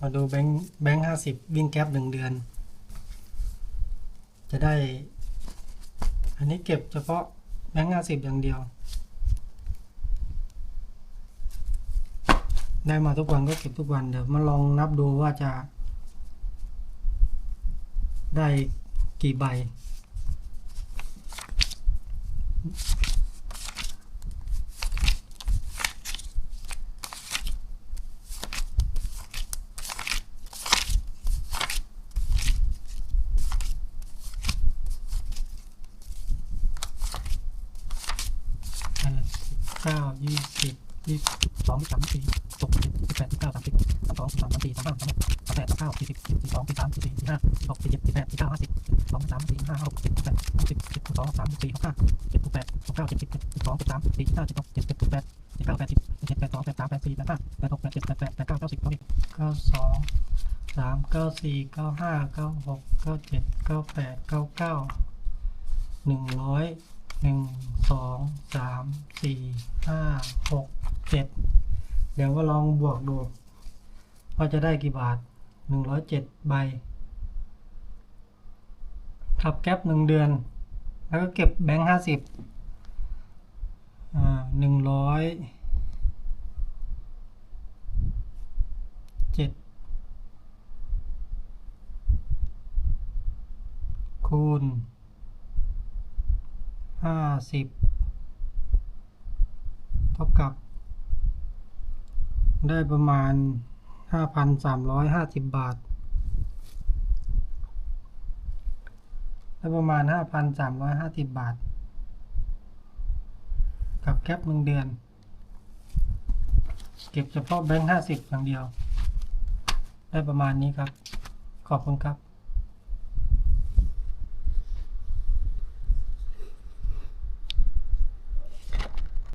มาดูแบงค์แบงค์ห้าสิบวิ่งแก๊ปหนึ่งเดือน จะได้ อันนี้เก็บเฉพาะแบงค์ห้าสิบอย่างเดียว ได้มาทุกวันก็เก็บทุกวันเดี๋ยวมาลองนับดูว่าจะ ได้กี่ใบ แปดสิบ เก้ายี่สิบยี่สิบสองสามสี่หกสิบสิบแปดสิบเก้าสามสิบสามสองสามสามสี่สามห้าสามหกสามแปดสามเก้าสี่สิบสี่สองสี่สามสี่สี่สี่ห้าสี่หกสี่เจ็ดสี่แปดสี่เก้าห้าสิบสองสามสี่ห้าหกเจ็ดแปดสิบเจ็ดสองสามสี่หกห้าเจ็ดหกแปดหกเก้าเจ็ดสิบเจ็ดสองเจ็ดสามสี่ห้าเจ็ดหกเจ็ดเจ็ดแปดเจ็ดเก้าแปดสิบเจ็ดแปดสองแปดสามแปดสี่แปดห้าแปดหกแปดเจ็ดแปดแปดแปดเก้าเก้าสิบเก้าสิบเก้าสองสามเก้าสี่เก้าห้าเก้าหกเก้าเจ็ดเก้าแปดเก้าเก้าหนึ่งร้อยหนึ่ง สองสามสี่ห้าหกเจ็ดเดี๋ยวก็ลองบวกดู ว่าจะได้กี่บาทหนึ่งร้อยเจ็ดใบขับแก๊ปหนึ่งเดือน แล้วก็เก็บแบงค์ห้าสิบหนึ่งร้อยเจ็ดคูณ ห้าสิบเท่ากับ ได้ประมาณห้าพันสามร้อยห้าสิบบาท ได้ประมาณห้าพันสามร้อยห้าสิบบาท กับแคปหนึ่งเดือน เก็บเฉพาะแบงค์ห้าสิบอย่างเดียว ได้ประมาณนี้ครับ ขอบคุณครับ